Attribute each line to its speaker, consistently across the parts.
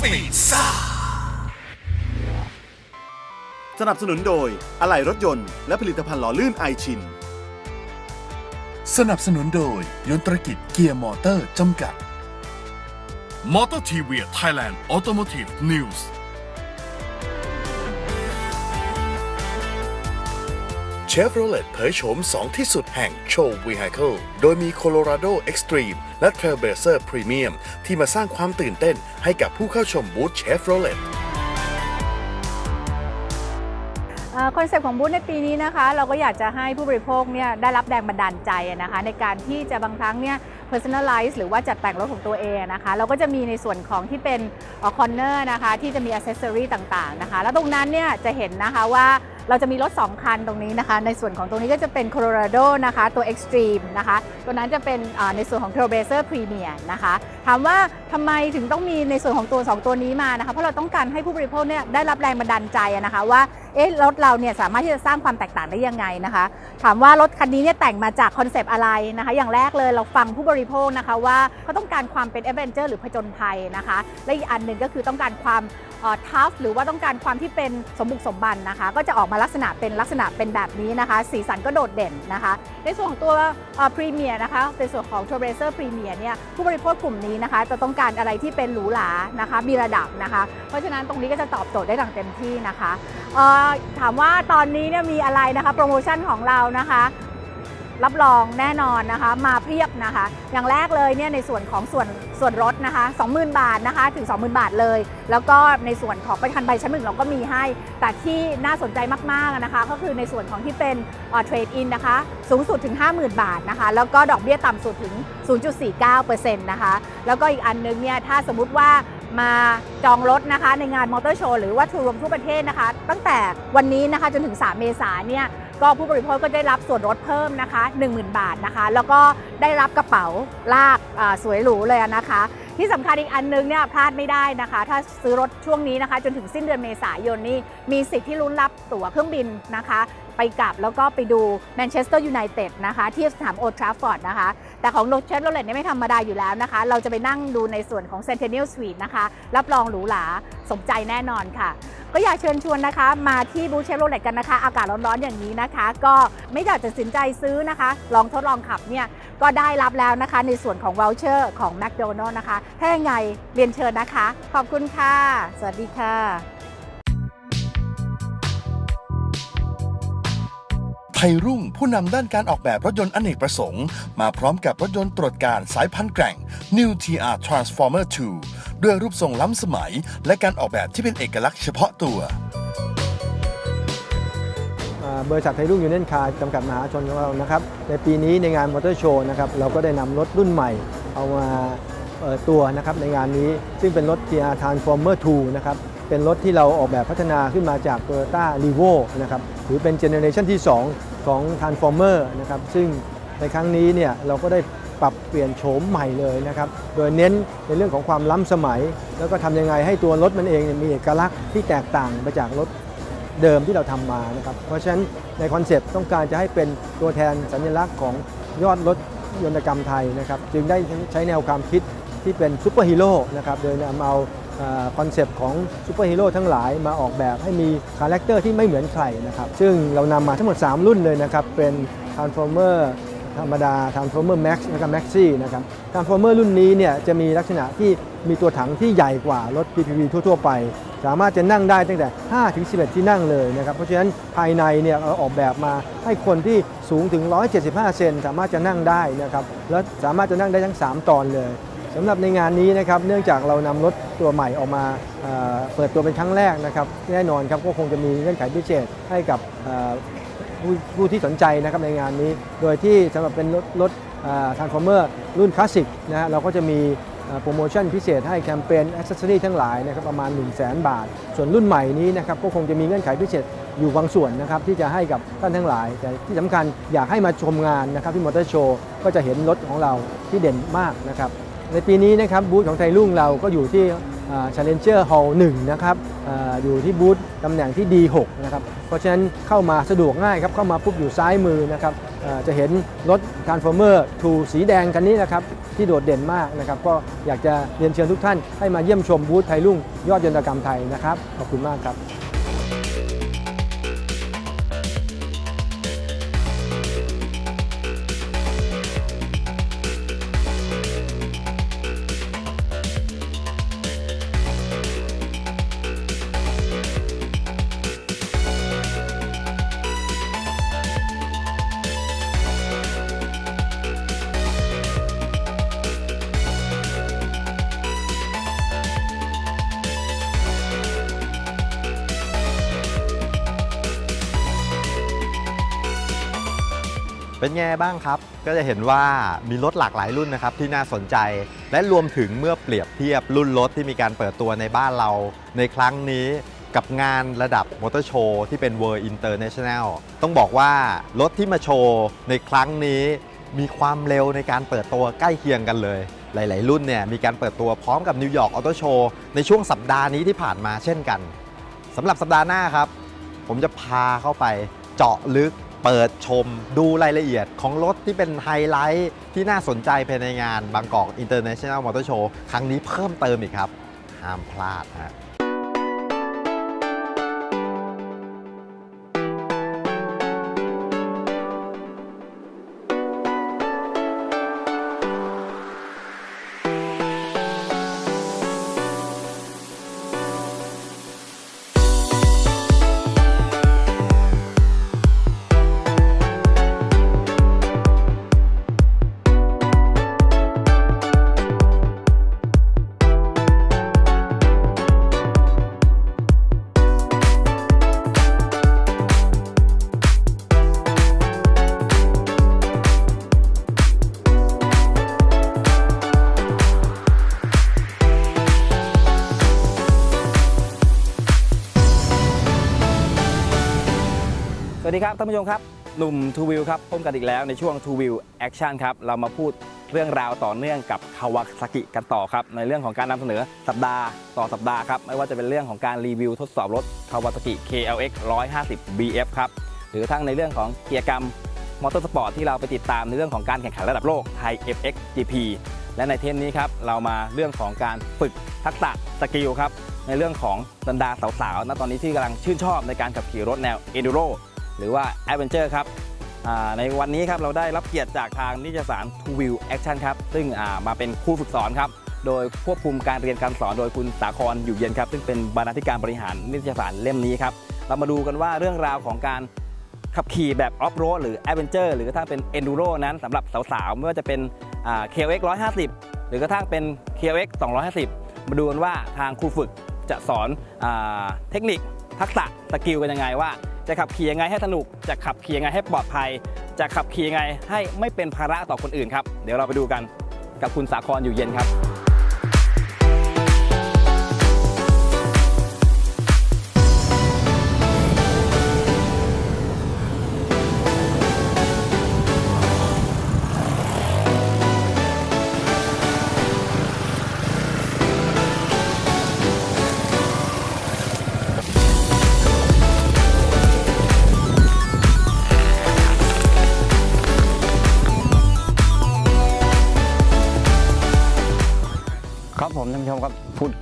Speaker 1: Speed ซ่า
Speaker 2: สนับสนุนโดยอะไหล่รถยนต์และผลิตภัณฑ์หล่อลื่นไอชิน
Speaker 3: สนับสนุนโดยยนตรกิจเกียร์มอเตอร์จำกัด
Speaker 1: Motor TV Thailand Automotive News
Speaker 3: เชฟโรเลตเผยโฉม 2 ที่สุดแห่งโชว์ Vehicle โดยมี Colorado Extreme และ Trailblazer Premium ที่มาสร้างความตื่นเต้นให้กับผู้เข้าชมบูธเชฟโรเลต
Speaker 4: คอนเซปต์ของบูธในปีนี้นะคะ เราก็อยากจะให้ผู้บริโภคเนี่ยได้รับแรงบันดาลใจนะคะ ในการที่จะบางครั้งเนี่ย personalize หรือว่าจัดแต่งรถของตัวเองนะคะ เราก็จะมีในส่วนของที่เป็นคอนเนอร์นะคะ ที่จะมี accessory ต่างๆนะคะ แล้วตรงนั้นเนี่ยจะเห็นนะคะว่า เราจะมีรถ 2 คันตรงนี้นะคะ ในส่วนของตรงนี้ก็จะเป็น Colorado นะคะ ตัว Extreme นะคะ ตัวนั้นจะเป็นในส่วนของ Trailblazer Premier นะคะ ถามว่าทำไมถึงต้องมีในส่วนของตัว 2 ตัวนี้มานะคะ เพราะเราต้องการให้ผู้บริโภคเนี่ยได้รับแรงบันดาลใจนะคะว่า เอ๊ะรถเราเนี่ยสามารถที่จะสร้างความแตกต่างได้ยังไงนะคะ ถามว่ารถคันนี้เนี่ยแต่งมาจากคอนเซปต์อะไรนะคะ อย่างแรกเลยเราฟังผู้บริโภคนะคะว่าเขาต้องการความเป็นแอดเวนเจอร์หรือผจญภัยนะคะ และอีกอันหนึ่งก็คือต้องการความทัฟหรือว่าต้องการความที่เป็นสมบุกสมบันนะคะ ก็จะออกมาลักษณะเป็นลักษณะเป็นแบบนี้นะคะ สีสันก็โดดเด่นนะคะ ในส่วนของตัวพรีเมียร์นะคะในส่วนของ t r a i l b l a z e r Premier เนี่ยผู้บริโภคกลุ่มนี้นะคะ จะต้องการอะไรที่เป็นหรูหรานะคะ มีระดับนะคะ เพราะฉะนั้นตรงนี้ก็จะตอบโจทย์ได้อย่างเต็มที่นะคะถามว่าตอนนี้เนี่ยมีอะไรนะคะโปรโมชั่นของเรานะคะ รับรองแน่นอนนะคะ มาเพียบนะคะ อย่างแรกเลยเนี่ยในส่วนของส่วนส่วนรถนะคะ 20,000 บาทนะคะถึง 20,000 บาทเลย แล้วก็ในส่วนของประกันใบชั้นหนึ่งเราก็มีให้ แต่ที่น่าสนใจมากๆนะคะ ก็คือในส่วนของที่เป็นเทรดอินนะคะ สูงสุดถึง 50,000 บาทนะคะ แล้วก็ดอกเบี้ยต่ำสุดถึง 0.49%นะคะ แล้วก็อีกอันนึงเนี่ยถ้าสมมุติว่า มาจองรถนะคะในงานมอเตอร์โชว์หรือว่าทัวร์รวมทั่วประเทศนะคะ ตั้งแต่วันนี้นะคะจนถึง 3 เมษายนเนี่ยก็ผู้บริโภคก็ได้รับส่วนลดเพิ่มนะคะ 10,000 บาทนะคะ แล้วก็ได้รับกระเป๋าลากสวยหรูเลยนะคะ ที่สำคัญอีกอันนึงเนี่ยพลาดไม่ได้นะคะ ถ้าซื้อรถช่วงนี้นะคะ จนถึงสิ้นเดือนเมษายนนี่มีสิทธิ์ที่ลุ้นรับตั๋วเครื่องบินนะคะ ไปกลับแล้วก็ไปดูแมนเชสเตอร์ยูไนเต็ดนะคะ ที่สนามโอทราฟอร์ดนะคะ แต่ของโรเชสโรเลตเนี่ยไม่ธรรมดาอยู่แล้วนะคะ เราจะไปนั่งดูในส่วนของเซนเทเนียลสวีทนะคะ รับรองหรูหราสมใจแน่นอนค่ะ ก็อยากเชิญชวนนะคะ มาที่บูธเชฟโรเลตกันนะคะ อากาศร้อนๆอย่างนี้นะคะ ก็ไม่อยากจะตัดสินใจซื้อนะคะ ลองทดลองขับเนี่ยก็ได้รับแล้วนะคะ ในส่วนของ v o u เชอร์ของ McDonald นะคะ ถ้ายังไงเรียนเชิญนะคะ ขอบคุณค่ะ สวัสดีค่ะ
Speaker 3: ไทยรุ่งผู้นำด้านการออกแบบรถยนต์อเนกประสงค์ มาพร้อมกับรถยนต์ตรวจการสายพันธุ์แกร่ง New TR Transformer 2 ด้วยรูปทรงล้ำสมัย และการออกแบบที่เป็นเอกลักษณ์เฉพาะตัว
Speaker 5: อ่าบริษัทไทยรุ่งยูเนียนคาร์จำกัดมหาชนของเรานะครับในปีนี้ในงานมอเตอร์โชว์นะครับเราก็ได้นำรถรุ่นใหม่ เอามาเปิดตัวนะครับในงานนี้ซึ่งเป็นรถ TR Transformer 2นะครับเป็นรถที่เราออกแบบพัฒนาขึ้นมาจาก Toyota r e v o นะครับหรือเป็นเจเนอเรชันที่ 2 ของ Transformer นะครับซึ่งในครั้งนี้เนี่ยเราก็ได้ปรับเปลี่ยนโฉมใหม่เลยนะครับ โดยเน้นในเรื่องของความล้ำสมัย แล้วก็ทำยังไงให้ตัวรถมันเองมีเอกลักษณ์ที่แตกต่างไปจากรถเดิมที่เราทำมานะครับ เพราะฉะนั้นในคอนเซปต์ต้องการจะให้เป็นตัวแทนสัญลักษณ์ของยอดรถยนตกรรมไทยนะครับ จึงได้ใช้แนวความคิดที่เป็นซูเปอร์ฮีโร่นะครับ โดยนำเอา คอนเซปต์ของซูเปอร์ฮีโร่ทั้งหลายมาออกแบบให้มีคาแรคเตอร์ที่ไม่เหมือนใครนะครับ ซึ่งเรานำมาทั้งหมด 3 รุ่นเลยนะครับ เป็น Transformer ธรรมดา Transformer Max นะครับ Maxi นะครับ Transformer รุ่นนี้เนี่ยจะมีลักษณะที่มีตัวถังที่ใหญ่กว่ารถ PPV ทั่ว ๆ ไป สามารถจะนั่งได้ตั้งแต่ 5 ถึง 11 ที่นั่งเลยนะครับ เพราะฉะนั้นภายในเนี่ยเราออกแบบมาให้คนที่สูงถึง 175 เซนสามารถจะนั่งได้นะครับ และสามารถจะนั่งได้ทั้ง 3 ตอนเลย สำหรับในงานนี้นะครับเนื่องจากเรานำรถตัวใหม่ออกมาเปิดตัวเป็นครั้งแรกนะครับแน่นอนครับก็คงจะมีเงื่อนไขพิเศษให้กับผู้ที่สนใจนะครับในงานนี้ โดยที่สำหรับเป็นรถรถทานส์ฟอร์เมอร์รุ่นคลาสสิกนะฮะเราก็จะมีโปรโมชั่นพิเศษให้แคมเปญอ c เซสซอรีทั้งหลายนะครับประมาณ 1 0 0 0 0แบาท ส่วนรุ่นใหม่นี้นะครับก็คงจะมีเงื่อนไขพิเศษอยู่บางส่วนนะครับที่จะให้กับท่านทั้งหลาย แต่ที่สำคัญอยากให้มาชมงานนะครับที่มอเตอร์โชว์ก็จะเห็นรถของเราที่เด่นมากนะครับ ในปีนี้นะครับบูธของไทยรุ่งเราก็อยู่ที่ Challenger Hall 1นะครับออยู่ที่บูธตำแหน่งที่ D6 นะครับเพราะฉะนั้นเข้ามาสะดวกง่ายครับเข้ามาปุ๊บอยู่ซ้ายมือนะครับจะเห็นรถ Transformer 2 สีแดงคันนี้นะครับที่โดดเด่นมากนะครับก็อยากจะเรียนเชิญทุกท่านให้มาเยี่ยมชมบูธไทยรุ่งยอดยนตกรรมไทยนะครับขอบคุณมากครับ
Speaker 6: เป็นไงบ้างครับ ก็จะเห็นว่ามีรถหลากหลายรุ่นนะครับที่น่าสนใจ และรวมถึงเมื่อเปรียบเทียบรุ่นรถที่มีการเปิดตัวในบ้านเรา ในครั้งนี้กับงานระดับมอเตอร์โชว์ที่เป็น World International ต้องบอกว่ารถที่มาโชว์ในครั้งนี้มีความเร็วในการเปิดตัวใกล้เคียงกันเลย หลาย ๆ รุ่นเนี่ยมีการเปิดตัวพร้อมกับนิวยอร์กออโตโชว์ในช่วงสัปดาห์นี้ที่ผ่านมาเช่นกันสำหรับสัปดาห์หน้าครับ ผมจะพาเข้าไปเจาะลึก เปิดชมดูรายละเอียดของรถที่เป็นไฮไลท์ที่น่าสนใจภายในงานบางกอก International Motor Show ครั้งนี้เพิ่มเติมอีกครับ ห้ามพลาดฮะ
Speaker 7: วัสดีครับท่านผู้ชมครับหนุ่มทูวิวครับพบกันอีกแล้วในช่วงทูวิวแอคชั่นครับเรามาพูดเรื่องราวต่อเนื่องกับคาวาซากิกันต่อครับในเรื่องของการนำเสนอสัปดาห์ต่อสัปดาห์ครับไม่ว่าจะเป็นเรื่องของการรีวิวทดสอบรถคาวาซากิ KLX 150 BF ครับหรือทั้งในเรื่องของกิจกรรมมอเตอร์สปอร์ตที่เราไปติดตามในเรื่องของการแข่งขันระดับโลกไทย FX GP และในเทปนี้ครับเรามาเรื่องของการฝึกทักษะสกิลครับในเรื่องของบรรดาสาวๆณตอนนี้ที่กำลังชื่นชอบในการขับขี่รถแนว Enduro หรือว่า Adventure ครับในวันนี้ครับเราได้รับเกียรติจากทางนิตยสาร Two Wheel Action ครับ ซึ่งามาเป็นครูฝึกสอนครับ โดยควบคุมการเรียนการสอนโดยคุณสาครอยู่เย็นครับ ซึ่งเป็นบรรณาธิการบริหารนิตยสารเล่มนี้ครับ เรามาดูกันว่าเรื่องราวของการขับขี่แบบออฟโรดหรือ Adventure หรือกระทั่งเป็น Enduro นั้นสำหรับสาวๆไม่ว่าจะเป็นเคเอ่า KLX 150หรือกระทั่งเป็น KLX 250 มาดูกันว่าทางครูฝึกจะสอนอเทคนิค ทักษะสกิลกันยังไงว่า จะขับขี่ยังไงให้สนุก จะขับขี่ยังไงให้ปลอดภัย จะขับขี่ยังไงให้ไม่เป็นภาระต่อคนอื่นครับ เดี๋ยวเราไปดูกันกับคุณสาครอยู่เย็นครับ
Speaker 8: ครับ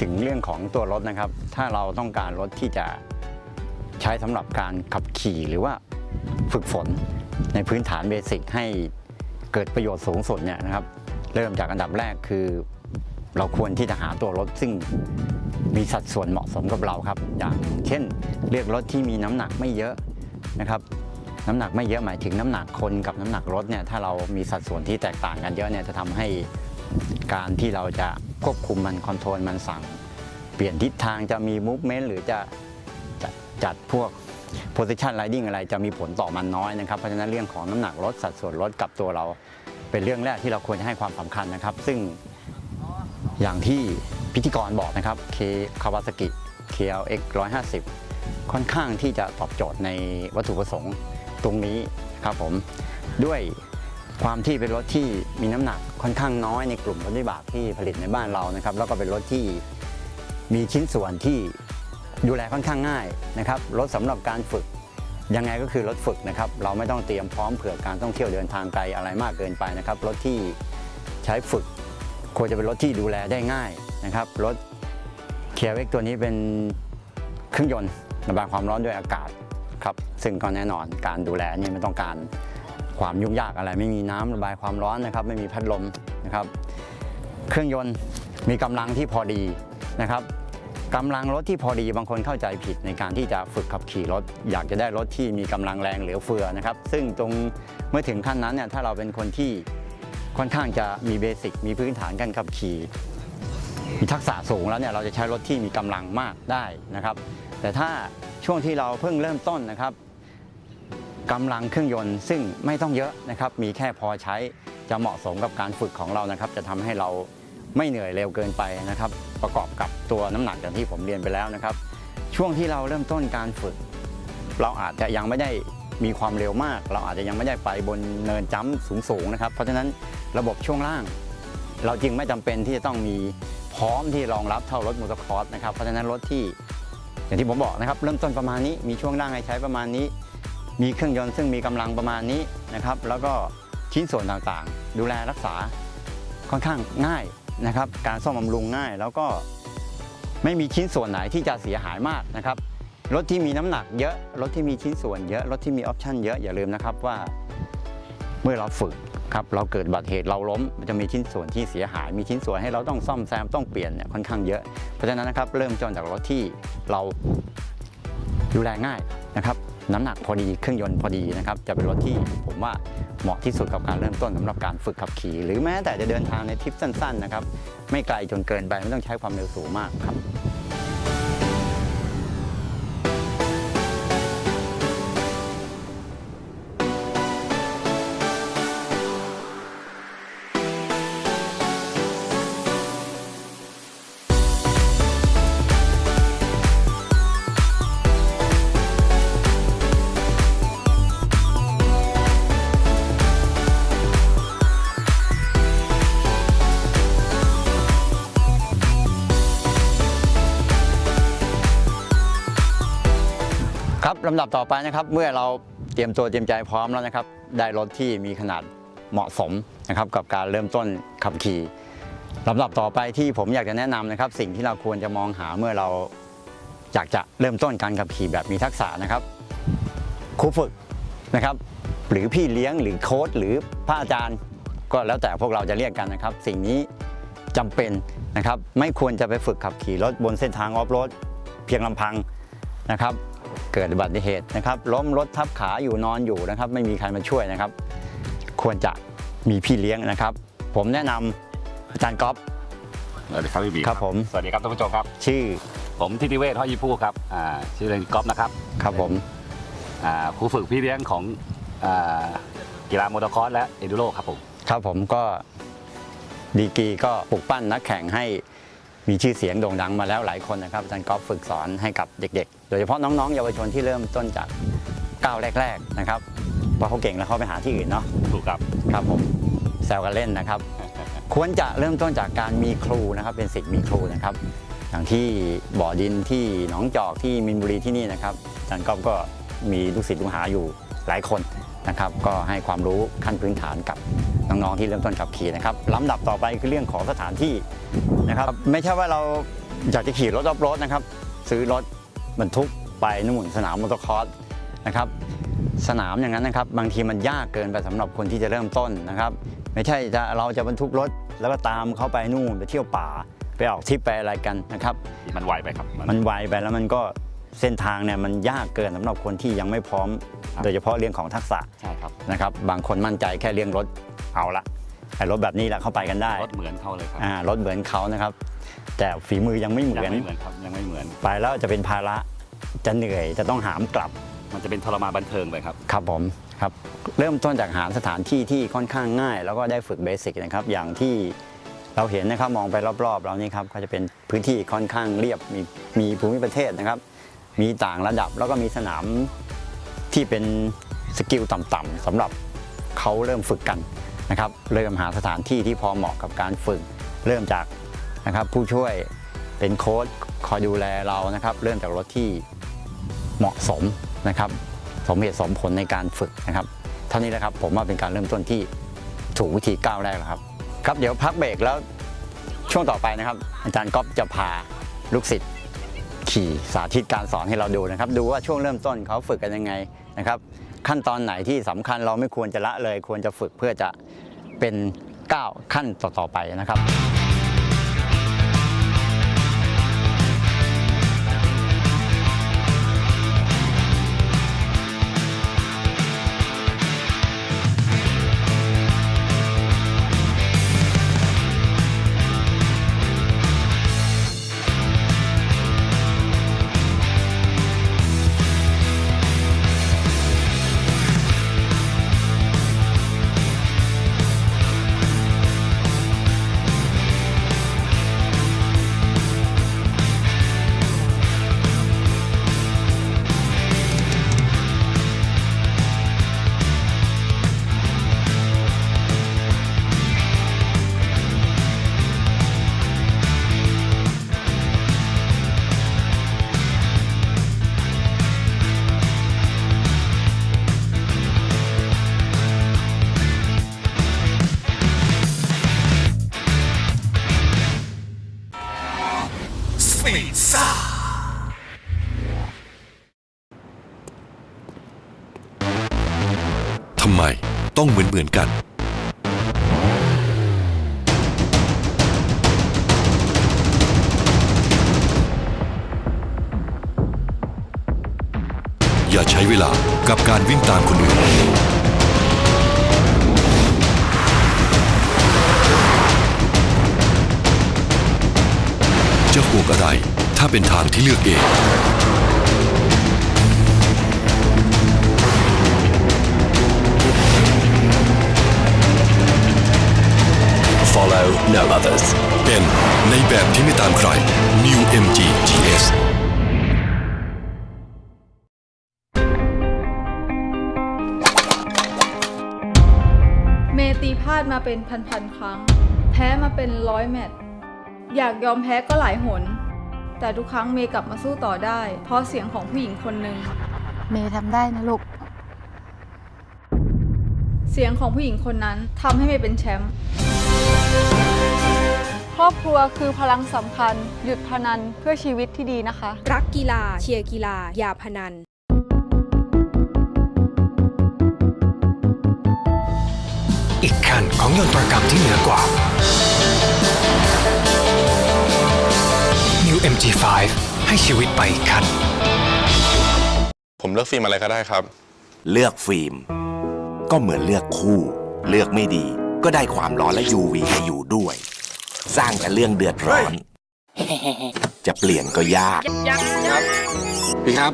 Speaker 8: ถึงเรื่องของตัวรถนะครับ ถ้าเราต้องการรถที่จะใช้สำหรับการขับขี่หรือว่าฝึกฝนในพื้นฐานเบสิกให้เกิดประโยชน์สูงสุดเนี่ยนะครับ เริ่มจากอันดับแรกคือ เราควรที่จะหาตัวรถซึ่งมีสัดส่วนเหมาะสมกับเราครับ อย่างเช่น เลือกรถที่มีน้ำหนักไม่เยอะนะครับ น้ำหนักไม่เยอะหมายถึงน้ำหนักคนกับน้ำหนักรถเนี่ยถ้าเรามีสัดส่วนที่แตกต่างกันเยอะเนี่ยจะทำให้การที่เราจะ ควบคุมมันคอนโทรลมันสั่ง เปลี่ยนทิศทางจะมีมูฟเมนต์หรือจะจะจัดพวก position riding อะไรจะมีผลต่อมันน้อยนะครับ เพราะฉะนั้นเรื่องของน้ำหนักรถสัดส่วนรถกับตัวเรา เป็นเรื่องแรกที่เราควรจะให้ความสำคัญนะครับ ซึ่งอย่างที่พิธีกรบอกนะครับ K Kawasaki KLX 150 ค่อนข้างที่จะตอบโจทย์ในวัตถุประสงค์ตรงนี้ครับผมด้วย ความที่เป็นรถที่มีน้ำหนักค่อนข้างน้อยในกลุ่มรถวิบากที่ผลิตในบ้านเรานะครับ แล้วก็เป็นรถที่มีชิ้นส่วนที่ดูแลค่อนข้างง่ายนะครับรถสำหรับการฝึกยังไงก็คือรถฝึกนะครับเราไม่ต้องเตรียมพร้อมเผื่อการท่องเที่ยวเดินทางไกลอะไรมากเกินไปนะครับรถที่ใช้ฝึก ควรจะเป็นรถที่ดูแลได้ง่ายนะครับรถเคียร์เวกตัวนี้เป็นเครื่องยนต์ระบายความร้อนด้วยอากาศครับซึ่งก็แน่นอนการดูแลนี่ไม่ต้องการ ความยุ่งยากอะไร ไม่มีน้ำระบายความร้อนนะครับ ไม่มีพัดลมนะครับ เครื่องยนต์มีกำลังที่พอดีนะครับกำลังรถที่พอดีบางคนเข้าใจผิดในการที่จะฝึกขับขี่รถ อยากจะได้รถที่มีกำลังแรงเหลือเฟือนะครับ ซึ่งตรงเมื่อถึงขั้นนั้นเนี่ยถ้าเราเป็นคนที่ค่อนข้างจะมีเบสิกมีพื้นฐานการขับขี่มีทักษะสูงแล้วเนี่ยเราจะใช้รถที่มีกำลังมากได้นะครับ แต่ถ้าช่วงที่เราเพิ่งเริ่มต้นนะครับ กำลังเครื่องยนต์ซึ่งไม่ต้องเยอะนะครับ มีแค่พอใช้จะเหมาะสมกับการฝึกของเรานะครับ จะทำให้เราไม่เหนื่อยเร็วเกินไปนะครับ ประกอบกับตัวน้ำหนักอย่างที่ผมเรียนไปแล้วนะครับ ช่วงที่เราเริ่มต้นการฝึก เราอาจจะยังไม่ได้มีความเร็วมาก เราอาจจะยังไม่ได้ไปบนเนินจ้ำสูงๆนะครับ เพราะฉะนั้นระบบช่วงล่าง เราจึงไม่จำเป็นที่จะต้องมีพร้อมที่รองรับเท่ารถมอเตอร์คอร์สนะครับเพราะฉะนั้นรถที่อย่างที่ผมบอกนะครับ เริ่มต้นประมาณนี้มีช่วงล่างให้ใช้ประมาณนี้ มีเครื่องยนต์ซึ่งมีกำลังประมาณนี้นะครับ แล้วก็ชิ้นส่วนต่างๆ ดูแลรักษาค่อนข้างง่ายนะครับ การซ่อมบำรุงง่าย แล้วก็ไม่มีชิ้นส่วนไหนที่จะเสียหายมากนะครับ รถที่มีน้ำหนักเยอะ รถที่มีชิ้นส่วนเยอะ รถที่มีออปชั่นเยอะอย่าลืมนะครับว่า เมื่อเราฝึกครับเราเกิดบัติเหตุเราล้มมันจะมีชิ้นส่วนที่เสียหาย มีชิ้นส่วนให้เราต้องซ่อมแซมต้องเปลี่ยนเนี่ยค่อนข้างเยอะ เพราะฉะนั้นนะครับเริ่มต้นจากรถที่เราดูแลง่ายนะครับ น้ำหนักพอดีเครื่องยนต์พอดีนะครับจะเป็นรถที่ผมว่าเหมาะที่สุดกับการเริ่มต้นสำหรับการฝึกขับขี่ หรือแม้แต่จะเดินทางในทริปสั้นๆนะครับไม่ไกลจนเกินไปไม่ต้องใช้ความเร็วสูงมากครับ ลำดับต่อไปนะครับ เมื่อเราเตรียมตัวเตรียมใจพร้อมแล้วนะครับ ได้รถที่มีขนาดเหมาะสมนะครับ กับการเริ่มต้นขับขี่ลำดับต่อไปที่ผมอยากจะแนะนำนะครับ สิ่งที่เราควรจะมองหาเมื่อเราอยากจะเริ่มต้นการขับขี่แบบมีทักษะนะครับครูฝึกนะครับ หรือพี่เลี้ยงหรือโค้ชหรือพระอาจารย์ ก็แล้วแต่พวกเราจะเรียกกันนะครับ สิ่งนี้จำเป็นนะครับ ไม่ควรจะไปฝึกขับขี่รถบนเส้นทางออฟโรดเพียงลำพังนะครับ กิดอุบัติเหตุนะครับล้มรถทับขาอยู่นอนอยู่นะครับ ไม่มีใครมาช่วยนะครับ ควรจะมีพี่เลี้ยงนะครับ ผมแนะนำอาจารย์ก๊อฟ
Speaker 9: สวัสดีครับพี่บี
Speaker 8: ครับผม
Speaker 9: สวัสดีครับท่านผู้ชมครับ
Speaker 8: ชื่อ
Speaker 9: ผมทิติเวศห้อยยีพูครับอ่าชื่อเล่นก๊อฟนะครับ
Speaker 8: ครับผม
Speaker 9: อ่าครูฝึกพี่เลี้ยงของอ่ากีฬามอเตอร์คอร์สและเอดูโรครับผม
Speaker 8: ครับผมก็ดีกรีก็ปลุกปั้นนักแข่งให้ มีชื่อเสียงโด่งดังมาแล้วหลายคนนะครับอาจารย์ก๊อฟฝึกสอนให้กับเด็กๆ โดยเฉพาะน้องๆ เยาวชนที่เริ่มต้นจากก้าวแรก ๆนะครับเพราะเขาเก่งแล้วเขาไปหาที่อื่นเนาะ
Speaker 9: ถูกครับ
Speaker 8: ครับผมแซวกันเล่นนะครับ ควรจะเริ่มต้นจากการมีครูนะครับ เป็นสิทธิ์มีครูนะครับ อย่างที่บ่อดินที่หนองจอกที่มินบุรีที่นี่นะครับอาจารย์ก๊อฟก็มีลูกศิษย์ลูกหาอยู่หลายคนนะครับ ก็ให้ความรู้ขั้นพื้นฐานกับ น้องๆที่เริ่มต้นขับขี่นะครับลำดับต่อไปคือเรื่องของสถานที่นะครับ ไม่ใช่ว่าเราอยากจะขี่รถออฟโรดนะครับ ซื้อรถบรรทุกไปนู่นสนามมอเตอร์คอร์สนะครับสนามอย่างนั้นนะครับ บางทีมันยากเกินไปสำหรับคนที่จะเริ่มต้นนะครับ ไม่ใช่จะเราจะบรรทุกรถแล้วก็ตามเขาไปนู่นไปเที่ยวป่า ไปออกทริปไปอะไรกันนะครับ
Speaker 9: มันไวไปครับ มัน
Speaker 8: มันไวไปแล้วมันก็ เส้นทางเนี่ยมันยากเกินสำหรับคนที่ยังไม่พร้อม
Speaker 9: ครับ
Speaker 8: โดยเฉพาะเรื่องของทักษะ
Speaker 9: ใช่ครับ
Speaker 8: นะครับ บางคนมั่นใจแค่เรื่องรถเอาละไอ้รถแบบนี้แหละเข้าไปกันได้
Speaker 9: รถเหมือนเขาเลยครับ
Speaker 8: อ่ารถเหมือนเขานะครับ แต่ฝีมือยังไม่เหมื
Speaker 9: ยัง
Speaker 8: อน
Speaker 9: ไม่เหมือนครับยังไม่เหมือน
Speaker 8: ไปแล้วจะเป็นภาระจะเหนื่อยจะต้องหามกลับ
Speaker 9: มันจะเป็นทรมานบันเทิงไปครับ
Speaker 8: ครับผมครับเริ่มต้นจากหาสถานที่ที่ค่อนข้างง่าย แล้วก็ได้ฝึกเบสิกนะครับ อย่างที่เราเห็นนะครับมองไปรอบๆเรานี่ครับก็จะเป็นพื้นที่ค่อนข้างเรียบมีมีภูมิประเทศนะครับ มีต่างระดับแล้วก็มีสนามที่เป็นสกิลต่ำๆสำหรับเขาเริ่มฝึกกันนะครับเริ่มหาสถานที่ที่พอเหมาะกับการฝึก เริ่มจากนะครับผู้ช่วยเป็นโค้ชคอยดูแลเรานะครับ เริ่มจากรถที่เหมาะสมนะครับสมเหตุสมผลในการฝึกนะครับ เท่านี้แหละครับผมว่าเป็นการเริ่มต้นที่ถูกวิธีก้าวแรกแล้วครับ ครับเดี๋ยวพักเบรกแล้วช่วงต่อไปนะครับ อาจารย์ก๊อฟจะพาลูกศิษย์ ขี่สาธิตการสอนให้เราดูนะครับ ดูว่าช่วงเริ่มต้นเขาฝึกกันยังไงนะครับ ขั้นตอนไหนที่สำคัญเราไม่ควรจะละเลย ควรจะฝึกเพื่อจะเป็นก้าวขั้นต่อๆไปนะครับ
Speaker 10: ต้องเหมือนเหมือนกัน อย่าใช้เวลากับการวิ่งตามคนอื่น จะห่วงอะไรถ้าเป็นทางที่เลือกเอง Follow no others เป็นในแบบที่ไม่ตามใคร New MG GS
Speaker 11: เมย์ตีพลาดมาเป็นพันๆครั้ง แพ้มาเป็นร้อยแมตช์อยากยอมแพ้ก็หลายหน แต่ทุกครั้งเมย์กลับมาสู้ต่อได้ เพราะเสียงของผู้หญิงคนหนึ่ง
Speaker 12: เมย์ทำได้นะลูก
Speaker 11: เสียงของผู้หญิงคนนั้นทำให้เมย์เป็นแชมป์ ครอบครัวคือพลังสำคัญ หยุดพนันเพื่อชีวิตที่ดีนะคะ
Speaker 13: รักกีฬา เชียร์กีฬา อย่าพนัน
Speaker 14: อีกขั้นของยนตรกรรมที่เหนือกว่า New MG5 ให้ชีวิตไปอีกขั้น
Speaker 15: ผมเลือกฟิล์มอะไรก็ได้ครับ
Speaker 16: เลือกฟิล์ม ก็เหมือนเลือกคู่ เลือกไม่ดี ก็ได้ความร้อนและ UV ให้อยู่ด้วย สร้างแต่เรื่องเดือดร้อน จะเปลี่ยนก็ยาก
Speaker 15: พี่ครับ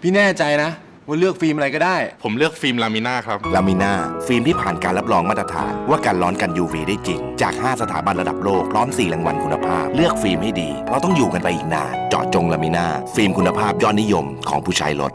Speaker 15: พี่แน่ใจนะ ว่าเลือกฟิล์มอะไรก็ได้ ผมเลือกฟิล์มลามิน่าครับ
Speaker 16: ลามิน่าฟิล์มที่ผ่านการรับรองมาตรฐาน ว่าการร้อนกัน UV ได้จริง จาก 5 สถาบันระดับโลก พร้อม 4 รางวัลคุณภาพ เลือกฟิล์มให้ดี เราต้องอยู่กันไปอีกนานเจาะจงลามิน่าฟิล์มคุณภาพยอดนิยมของผู้ใช้รถ